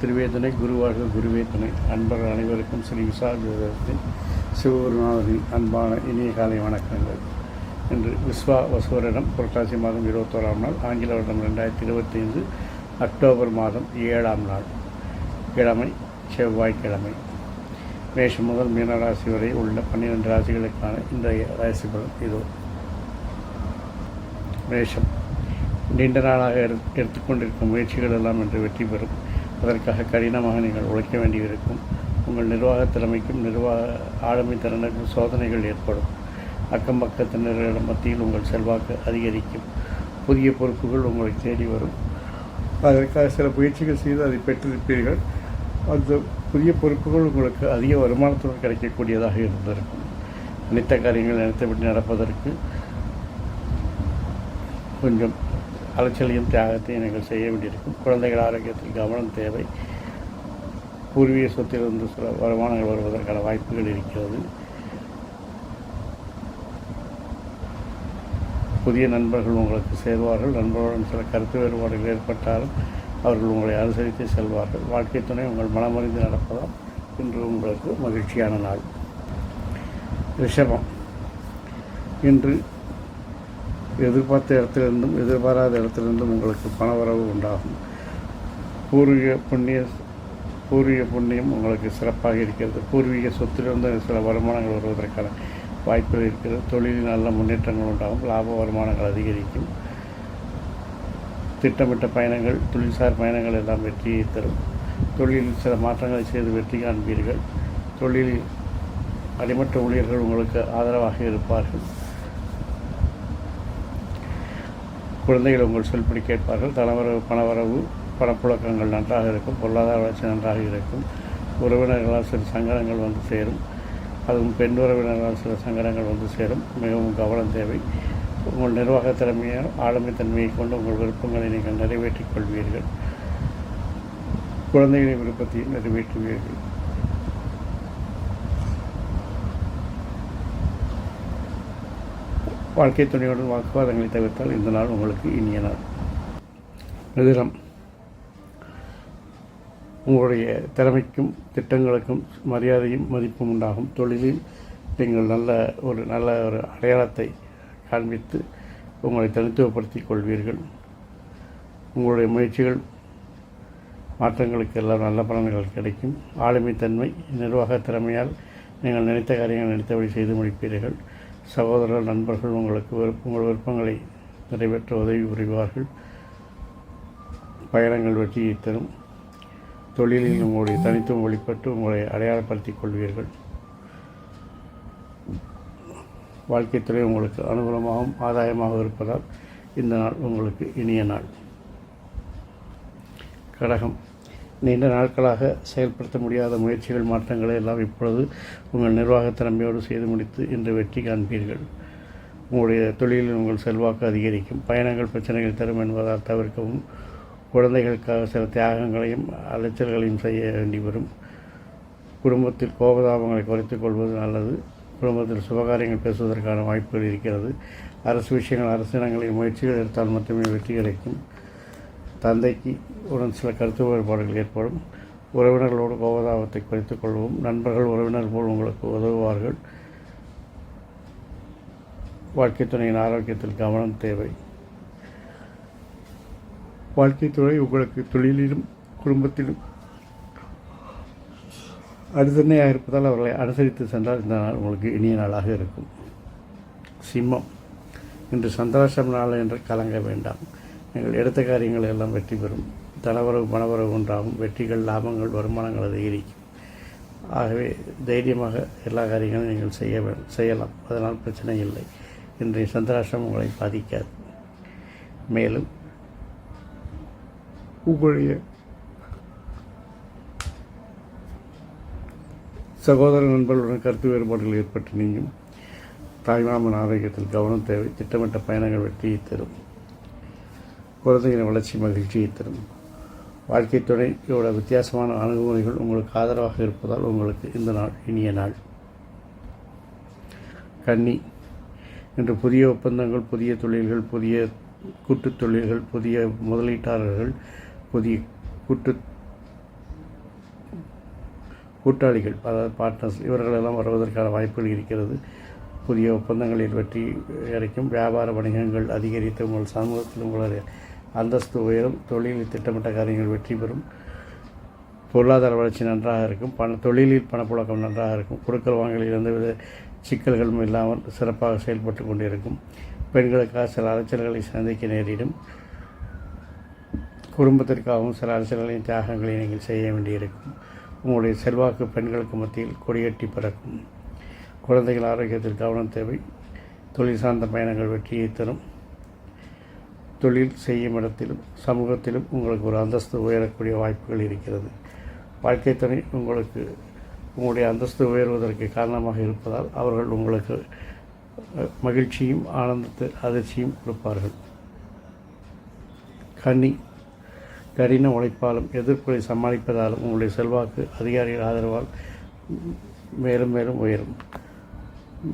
திருவேதனை குருவாக குருவேதனை. அன்பர்கள் அனைவருக்கும் ஸ்ரீ விசாரத்தின் சிவகுருநாதரின் அன்பான இனிய காலை வணக்கங்கள். இன்று விஸ்வா வசுவரிடம் புரட்டாசி மாதம் இருபத்தோராம் நாள் ஆங்கில வருடம் ரெண்டாயிரத்தி இருபத்தைந்து அக்டோபர் மாதம் ஏழாம் நாள். கிழமை செவ்வாய்க்கிழமை. மேஷம் முதல் மீனராசி வரை உள்ள பன்னிரெண்டு ராசிகளுக்கான இன்றைய ராசி பலன் இதோ. மேஷம். நீண்ட நாளாக எடுத்துக்கொண்டிருக்கும் முயற்சிகள் எல்லாம் இன்று வெற்றி பெறும். அதற்காக கடினமாக நீங்கள் உழைக்க வேண்டியிருக்கும். உங்கள் நிர்வாக திறமைக்கும் நிர்வாக ஆளுமை திறனுக்கும் சோதனைகள் ஏற்படும். அக்கம் பக்கத்தினர்களிடம் மத்தியில் உங்கள் செல்வாக்கு அதிகரிக்கும். புதிய பொறுப்புகள் உங்களை தேடி வரும். அதற்காக சில முயற்சிகள் செய்து அதை பெற்றிருப்பீர்கள். அந்த புதிய பொறுப்புகள் உங்களுக்கு அதிக வருமானத்துடன் கிடைக்கக்கூடியதாக இருந்திருக்கும். நினைத்த காரியங்கள் நினைத்தபடி நடப்பதற்கு கொஞ்சம் அலைச்சலையும் தியாகத்தையும் நீங்கள் செய்ய வேண்டியிருக்கும். குழந்தைகள் ஆரோக்கியத்தில் கவனம் தேவை. பூர்வீக சொத்திலிருந்து சில வருமானங்கள் வருவதற்கான வாய்ப்புகள் இருக்கிறது. புதிய நண்பர்கள் உங்களுக்கு சேர்வார்கள். நண்பர்களுடன் சில கருத்து வேறுபாடுகள் ஏற்பட்டாலும் அவர்கள் உங்களை அனுசரித்து செல்வார்கள். வாழ்க்கை துணை உங்கள் மனமறிந்து நடப்பதால் இன்று உங்களுக்கு மகிழ்ச்சியான நாள். ரிஷபம். இன்று எதிர்பார்த்த இடத்திலிருந்தும் எதிர்பாராத இடத்திலிருந்தும் உங்களுக்கு பணவரவு உண்டாகும். பூர்வீக புண்ணிய பூர்வீக புண்ணியம் உங்களுக்கு சிறப்பாக இருக்கிறது. பூர்வீக சொத்திலிருந்து சில வருமானங்கள் வருவதற்கான வாய்ப்புகள் இருக்கிறது. தொழிலில் நல்ல முன்னேற்றங்கள் உண்டாகும். லாப வருமானங்கள் அதிகரிக்கும். திட்டமிட்ட பயணங்கள் தொழில்சார் பயணங்கள் எல்லாம் வெற்றியை தரும். தொழிலில் சில மாற்றங்களை செய்து வெற்றி காண்பீர்கள். தொழிலில் அடிமட்ட ஊழியர்கள் உங்களுக்கு ஆதரவாக இருப்பார்கள். குழந்தைகள் உங்கள் சொல்படி கேட்பார்கள். தலைவரவு பணவரவு பணப்புழக்கங்கள் நன்றாக இருக்கும். பொருளாதார வளர்ச்சி நன்றாக இருக்கும். உறவினர்களால் சில சங்கடங்கள் வந்து சேரும். அதுவும் பெண் உறவினர்களால் சில சங்கடங்கள் வந்து சேரும். மிகவும் கவனம் தேவை. உங்கள் நிர்வாக திறமையை ஆளுமை தன்மையை கொண்டு உங்கள் விருப்பங்களை நீங்கள் நிறைவேற்றிக் கொள்வீர்கள். குழந்தைகளின் விருப்பத்தையும் நிறைவேற்றுவீர்கள். வாழ்க்கை துணையுடன் வாக்குவாதங்களை தவிர்த்தால் இந்த நாள் உங்களுக்கு இனிய நாள். மிதிரம் உங்களுடைய திறமைக்கும் திட்டங்களுக்கும் மரியாதையும் மதிப்பும் உண்டாகும். தொழிலில் நீங்கள் நல்ல ஒரு நல்ல ஒரு அடையாளத்தை காண்பித்து உங்களை தனித்துவப்படுத்திக் கொள்வீர்கள். உங்களுடைய முயற்சிகள் மாற்றங்களுக்கு எல்லாம் நல்ல பலன்கள் கிடைக்கும். ஆளுமைத்தன்மை நிர்வாக திறமையால் நீங்கள் நினைத்த காரியங்கள் நினைத்தபடி செய்து முடிப்பீர்கள். சகோதரர்கள் நண்பர்கள் உங்களுக்கு விருப்ப உங்கள் விருப்பங்களை நிறைவேற்ற உதவி புரிவார்கள். பயணங்கள் வெற்றியை தரும். தொழிலில் உங்களுடைய தனித்துவம் வெளிப்பட்டு உங்களை அடையாளப்படுத்திக் கொள்வீர்கள். வாழ்க்கை துறை உங்களுக்கு அனுகூலமாகவும் ஆதாயமாக இருப்பதால் இந்த நாள் உங்களுக்கு இனிய நாள். கடகம். நீண்ட நாட்களாக செயல்படுத்த முடியாத முயற்சிகள் மாற்றங்களை எல்லாம் இப்பொழுது உங்கள் நிர்வாக திறமையோடு செய்து முடித்து இன்று வெற்றி காண்பீர்கள். உங்களுடைய தொழிலில் உங்கள் செல்வாக்கு அதிகரிக்கும். பயணங்கள் பிரச்சனைகள் தரும் என்பதால் தவிர்க்கவும் குழந்தைகளுக்காக சில தியாகங்களையும் அலைச்சல்களையும் செய்ய வேண்டி வரும். குடும்பத்தில் கோபதாபங்களை குறைத்துக் கொள்வது நல்லது. குடும்பத்தில் சுபகாரியங்கள் பேசுவதற்கான வாய்ப்புகள் இருக்கிறது. அரசு விஷயங்கள் அரசினங்களின் முயற்சிகள் எடுத்தால் மட்டுமே வெற்றி கிடைக்கும். தந்தைக்கு உடன் சில கருத்து வேறுபாடுகள் ஏற்படும். உறவினர்களோடு கோபதாபத்தை குறைத்துக் கொள்ளவும் நண்பர்கள் உறவினர் போல் உங்களுக்கு உதவுவார்கள். வாழ்க்கை துணையின் ஆரோக்கியத்தில் கவனம் தேவை. வாழ்க்கை துறை உங்களுக்கு தொழிலிலும் குடும்பத்திலும் அடுத்தனையாக இருப்பதால் அவர்களை அனுசரித்து சென்றால் இந்த நாள் உங்களுக்கு இனிய நாளாக இருக்கும். சிம்மம். இன்று சந்திராசிரம நாள் என்று கலங்க வேண்டாம். நீங்கள் எடுத்த காரியங்கள் எல்லாம் வெற்றி பெறும். தனவரவு பணவரவு உண்டாகும். வெற்றிகள் லாபங்கள் வருமானங்கள் அதிகரிக்கும் ஆகவே தைரியமாக எல்லா காரியங்களும் நீங்கள் செய்ய செய்யலாம். அதனால் பிரச்சனை இல்லை. இன்றைய சந்திராசம் உங்களை பாதிக்காது. மேலும் உங்களுடைய சகோதர நண்பர்களுடன் கருத்து வேறுபாடுகள் ஏற்பட்டு நீங்கும். தாய்மாமன் ஆரோக்கியத்தில் கவனம் தேவை. திட்டமிட்ட பயணங்கள் வெற்றியை தரும். குழந்தைகளின் வளர்ச்சி மகிழ்ச்சியை தரும். வாழ்க்கை துணையோட வித்தியாசமான அணுகுமுறைகள் உங்களுக்கு ஆதரவாக இருப்பதால் உங்களுக்கு இந்த நாள் இனிய நாள். கன்னி. இன்று புதிய ஒப்பந்தங்கள் புதிய தொழில்கள் புதிய கூட்டுத் தொழில்கள் புதிய முதலீட்டாளர்கள் புதிய கூட்டு கூட்டாளிகள் அதாவது பார்ட்னர்ஸ் இவர்களெல்லாம் வருவதற்கான வாய்ப்புகள் இருக்கிறது. புதிய ஒப்பந்தங்களில் வெற்றி கிடைக்கும் வியாபார வணிகங்கள் அதிகரித்து உங்கள் சமூகத்தில் உங்களுடைய அந்தஸ்து உயரும். தொழிலில் திட்டமிட்ட காரியங்கள் வெற்றி பெறும். பொருளாதார வளர்ச்சி நன்றாக இருக்கும். பண தொழிலில் பணப்புழக்கம் நன்றாக இருக்கும். கொடுக்கல் வாங்கலில் எந்தவித சிக்கல்களும் இல்லாமல் சிறப்பாக செயல்பட்டு கொண்டிருக்கும். பெண்களுக்காக சில அலைச்சல்களை சந்திக்க நேரிடும். குடும்பத்திற்காகவும் சில அரசியல்களின் தியாகங்களை நீங்கள் செய்ய வேண்டியிருக்கும். உங்களுடைய செல்வாக்கு பெண்களுக்கு மத்தியில் கொடியேற்றி பிறக்கும். குழந்தைகள் ஆரோக்கியத்தில் கவனம் தேவை. தொழில் சார்ந்த பயணங்கள் வெற்றியை தரும். தொழில் செய்யும் இடத்திலும் சமூகத்திலும் உங்களுக்கு ஒரு அந்தஸ்து உயரக்கூடிய வாய்ப்புகள் இருக்கிறது. வாழ்க்கை துணை உங்களுக்கு உங்களுடைய அந்தஸ்து உயர்வதற்கு காரணமாக இருப்பதால் அவர்கள் உங்களுக்கு மகிழ்ச்சியும் ஆனந்தத்தை அதிர்ச்சியும் கொடுப்பார்கள். கன்னி கடின உழைப்பாலும் எதிர்ப்புகளை சமாளிப்பதாலும் உங்களுடைய செல்வாக்கு அதிகாரிகள் ஆதரவால் மேலும் மேலும் உயரும்.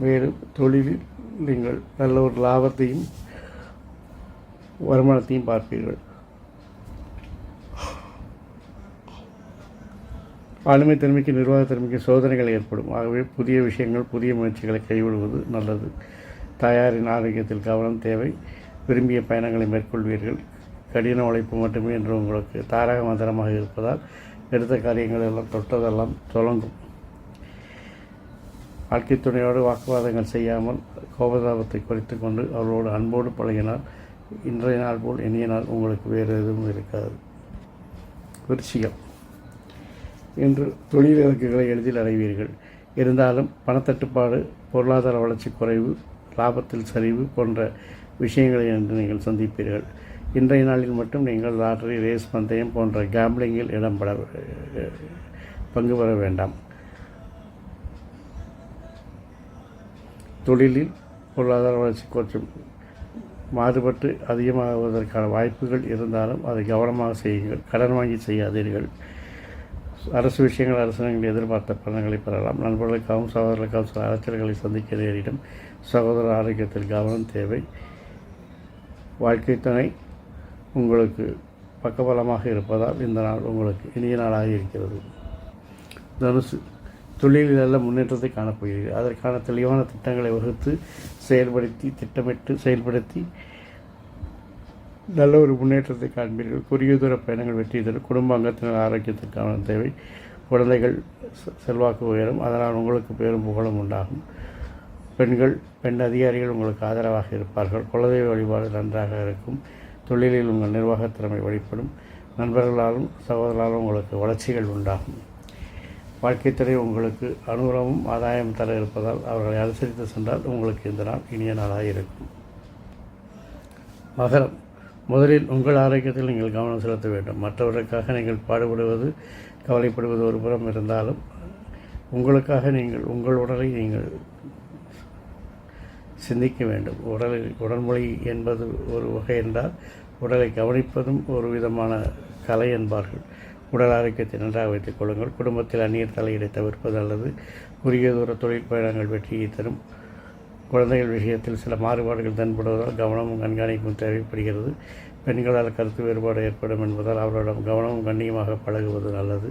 மேலும் தொழிலில் நீங்கள் நல்ல ஒரு லாபத்தையும் வருமானத்தையும் பார்ப்பீர்கள். ஆளுமை திறமைக்கு நிர்வாக திறமைக்கு சோதனைகள் ஏற்படும். ஆகவே புதிய விஷயங்கள் புதிய முயற்சிகளை கைவிடுவது நல்லது. தாயாரின் ஆரோக்கியத்தில் கவனம் தேவை. விரும்பிய பயணங்களை மேற்கொள்வீர்கள். கடின உழைப்பு மட்டுமே என்று உங்களுக்கு தாரக மந்திரமாக இருப்பதால் எடுத்த காரியங்கள் எல்லாம் தொட்டதெல்லாம் தொடங்கும் வாழ்க்கை துணையோடு வாக்குவாதங்கள் செய்யாமல் கோபதாபத்தை குறைத்து கொண்டு அவர்களோடு அன்போடு பழகினால் இன்றைய நாள் போல் இனிய நாள் உங்களுக்கு வேறு எதுவும் இருக்காது. விருச்சிகம். இன்று தொழில் இலக்குகளை எளிதில் அடைவீர்கள். இருந்தாலும் பணத்தட்டுப்பாடு பொருளாதார வளர்ச்சி குறைவு லாபத்தில் சரிவு போன்ற விஷயங்களை என்று நீங்கள் சந்திப்பீர்கள். இன்றைய நாளில் மட்டும் நீங்கள் லாட்டரி ரேஸ் பந்தயம் போன்ற கேம்பிளிங்கில் இடம்பெற பங்கு பெற வேண்டாம். தொழிலில் பொருளாதார வளர்ச்சி கொஞ்சம் மாறுபட்டு அதிகமாகுவதற்கான வாய்ப்புகள் இருந்தாலும் அதை கவனமாக செய்யுங்கள். கடன் வாங்கி செய்யாதீர்கள். அரசு விஷயங்கள் அரசாங்கங்கள் எதிர்பார்த்த பலன்களை பெறலாம். நண்பர்களுக்காகவும் சகோதரர்களுக்காகவும் சில அலைச்சல்களை சந்திக்க நேரிடும். சகோதர ஆரோக்கியத்தில் கவனம் தேவை. வாழ்க்கை துணை உங்களுக்கு பக்கபலமாக இருப்பதால் இந்த நாள் உங்களுக்கு இனிய நாளாக இருக்கிறது. தனுசு தொழிலில் நல்ல முன்னேற்றத்தை காணப்போகிறீர்கள். அதற்கான தெளிவான திட்டங்களை வகுத்து செயல்படுத்தி திட்டமிட்டு செயல்படுத்தி நல்ல ஒரு முன்னேற்றத்தை காண்பீர்கள். குறுகிய தூர பயணங்கள் வெற்றி தரும். குடும்ப அங்கத்தினர் ஆரோக்கியத்திற்கான தேவை. குழந்தைகள் செ- செல்வாக்கு உயரும். அதனால் உங்களுக்கு பெரும் புகழும் உண்டாகும். பெண்கள் பெண் அதிகாரிகள் உங்களுக்கு ஆதரவாக இருப்பார்கள். குலதெய்வ வழிபாடு நன்றாக இருக்கும். தொழிலில் உங்கள் நிர்வாகத் திறமை வெளிப்படும் நண்பர்களாலும் சகோதரர்களாலும் உங்களுக்கு வளர்ச்சிகள் உண்டாகும். வாழ்க்கைத்துறை உங்களுக்கு அனுகூலமும் ஆதாயம் தர இருப்பதால் அவர்களை அனுசரித்து சென்றால் உங்களுக்கு இந்த நாள் இனிய நாளாக இருக்கும். மகரம். முதலில் உங்கள் ஆரோக்கியத்தில் நீங்கள் கவனம் செலுத்த வேண்டும். மற்றவர்களுக்காக நீங்கள் பாடுபடுவது கவலைப்படுவது ஒரு புறம் இருந்தாலும் உங்களுக்காக நீங்கள் உங்கள் உடலை நீங்கள் சிந்திக்க வேண்டும். உடலில் உடல்மொழி என்பது ஒரு வகை என்றால் உடலை கவனிப்பதும் ஒரு விதமான கலை என்பார்கள். உடல் ஆரோக்கியத்தை நன்றாக வைத்துக் கொள்ளுங்கள். குடும்பத்தில் அந்நியர் தலையீடை தவிர்ப்பது அல்லது குறுகிய தூர தொழில் பயணங்கள் வெற்றியை தரும். குழந்தைகள் விஷயத்தில் சில மாறுபாடுகள் தென்படுவதால் கவனமும் கண்காணிப்பும் தேவைப்படுகிறது. பெண்களால் கருத்து வேறுபாடு ஏற்படும் என்பதால் அவர்களிடம் கவனமும் கண்ணியமாக பழகுவது நல்லது.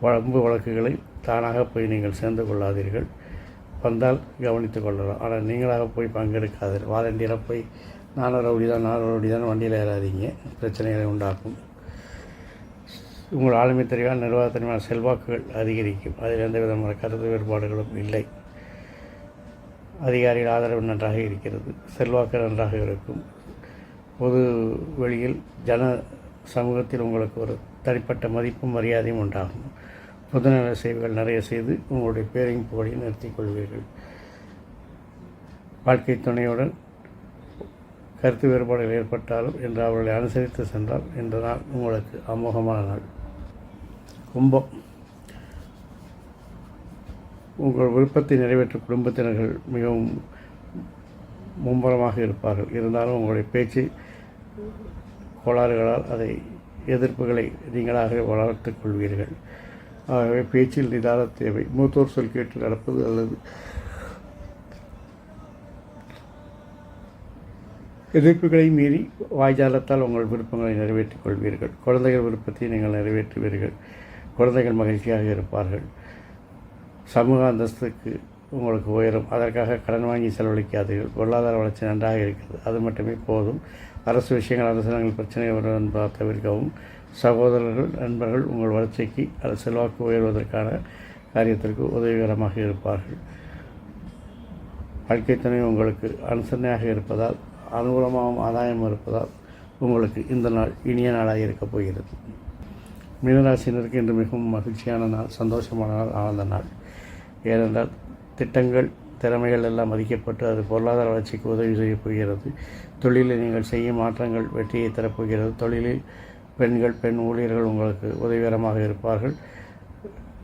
வம்பு வழக்குகளை தானாக போய் நீங்கள் சேர்ந்து கொள்ளாதீர்கள். வந்தால் கவனித்துக் கொள்ளலாம். ஆனால் நீங்களாக போய் பங்கெடுக்காதீர்கள். வாலண்டியராக போய் நானும் ரவுடி தான் நானும் ரவுடி தான் வண்டியில் ஏறாதீங்க. பிரச்சனைகளை உண்டாக்கும். உங்கள் ஆளுமை தெரிவான நிர்வாகத்தினால் செல்வாக்குகள் அதிகரிக்கும். அதில் எந்த விதமான கருத்து வேறுபாடுகளும் இல்லை. அதிகாரிகள் ஆதரவு நன்றாக இருக்கிறது. செல்வாக்கு நன்றாக இருக்கும். பொது வெளியில் ஜன சமூகத்தில் உங்களுக்கு ஒரு தனிப்பட்ட மதிப்பும் மரியாதையும் உண்டாகும். புதுநல சேவைகள் நிறைய செய்து உங்களுடைய பேரையும் புகழையும் நிறுத்திக் கொள்வீர்கள். வாழ்க்கை துணையுடன் கருத்து வேறுபாடுகள் ஏற்பட்டாலும் என்று அவர்களை அனுசரித்து சென்றால் இந்த நாள் உங்களுக்கு அமோகமான நாள். கும்பம். உங்கள் விருப்பத்தை நிறைவேற்றும் குடும்பத்தினர்கள் மிகவும் மும்முரமாக இருப்பார்கள். இருந்தாலும் உங்களுடைய பேச்சு கோளாறுகளால் அதை எதிர்ப்புகளை நீங்களாகவே வளர்த்துக் கொள்வீர்கள். ஆகவே பேச்சில் நிதான தேவை. மூத்தோர் சொல் கேட்டு நடப்பது அல்லது எதிர்ப்புகளை மீறி வாய்ஜாலத்தால் உங்கள் விருப்பங்களை நிறைவேற்றிக் கொள்வீர்கள். குழந்தைகள் விருப்பத்தை நீங்கள் நிறைவேற்றுவீர்கள். குழந்தைகள் மகிழ்ச்சியாக இருப்பார்கள். சமூக அந்தஸ்துக்கு உங்களுக்கு உயரும். அதற்காக கடன் வாங்கி செலவழிக்காதீர்கள். பொருளாதார வளர்ச்சி நன்றாக இருக்கிறது. அது மட்டுமே போதும். அரசு விஷயங்கள் அரசாங்கங்கள் பிரச்சனை வரும் என்பதை தவிர்க்கவும். சகோதரர்கள் நண்பர்கள் உங்கள் வளர்ச்சிக்கு அது செல்வாக்கு உயர்வதற்கான காரியத்திற்கு உதவிகரமாக இருப்பார்கள். வாழ்க்கை துணை உங்களுக்கு அனுசரணையாக இருப்பதால் அனுகூலமாகவும் ஆதாயம் இருப்பதால் உங்களுக்கு இந்த நாள் இனிய நாளாக இருக்கப் போகிறது. மீனராசினருக்கு இன்று மிகவும் மகிழ்ச்சியான நாள் சந்தோஷமான நாள் ஆனந்த நாள். ஏனென்றால் திட்டங்கள் திறமைகள் எல்லாம் மதிக்கப்பட்டு அது பொருளாதார வளர்ச்சிக்கு உதவி செய்யப் போகிறது. தொழிலில் நீங்கள் செய்யும் மாற்றங்கள் வெற்றியை தரப்போகிறது. தொழிலில் பெண்கள் பெண் ஊழியர்கள் உங்களுக்கு உதவிகரமாக இருப்பார்கள்.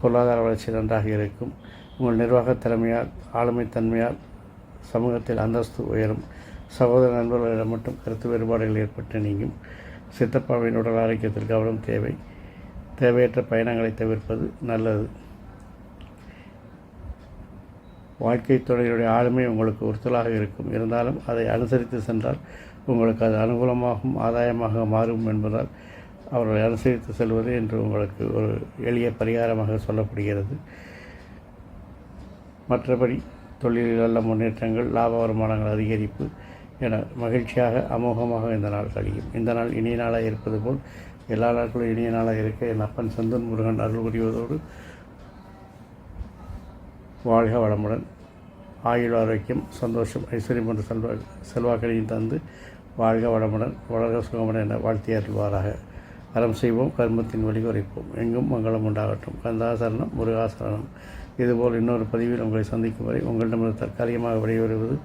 பொருளாதார வளர்ச்சி நன்றாக இருக்கும். உங்கள் நிர்வாக திறமையால் ஆளுமைத்தன்மையால் சமூகத்தில் அந்தஸ்து உயரும். சகோதர நண்பர்களிடம் மட்டும் கருத்து வேறுபாடுகள் ஏற்பட்டு நீங்கும். சித்தப்பாவின் உடல் ஆரோக்கியத்திற்கு கவனம் தேவை. தேவையற்ற பயணங்களை தவிர்ப்பது நல்லது. வாழ்க்கை துறையுடைய ஆளுமை உங்களுக்கு உறுத்தலாக இருக்கும். இருந்தாலும் அதை அனுசரித்து சென்றால் உங்களுக்கு அது அனுகூலமாகவும் ஆதாயமாக மாறும் என்பதால் அவர்களை அனுசரித்து செல்வது என்று உங்களுக்கு ஒரு எளிய பரிகாரமாக சொல்லப்படுகிறது. மற்றபடி தொழிலில் நல்ல முன்னேற்றங்கள் லாப வருமானங்கள் அதிகரிப்பு என மகிழ்ச்சியாக அமோகமாக இந்த நாள் கழியும். இந்த நாள் இனிய நாளாக இருப்பது போல் எல்லா நாட்களும் இனிய நாளாக இருக்க என் அப்பன் செந்தன் முருகன் அருள் புரிவதோடு வாழ்க வளமுடன். ஆயுள் ஆரோக்கியம் சந்தோஷம் ஐஸ்வர்யம் போன்ற செல்வா செல்வாக்களையும் தந்து வாழ்க வளமுடன் வளர்க சுகமுடன் என வாழ்த்தி அருள்வாராக. அறம் செய்வோம் கர்மத்தின் வழி குறைப்போம். எங்கும் மங்களம் உண்டாகட்டும். கந்தாசரணம் முருகாசரணம். இதுபோல் இன்னொரு பதிவில் உங்களை சந்திக்கும் வரை உங்களிடமிருந்து தற்காலிகமாக விடைபெறுவது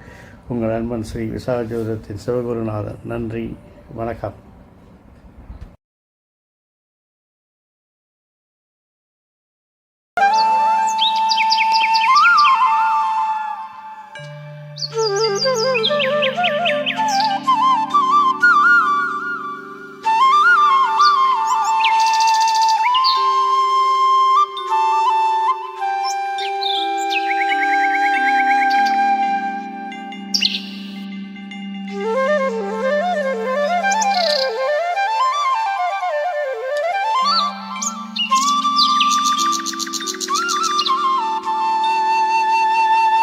உங்கள் நண்பன் ஸ்ரீ விசாகஜோதத்தின் சிவகுருநாதன் நன்றி வணக்கம்.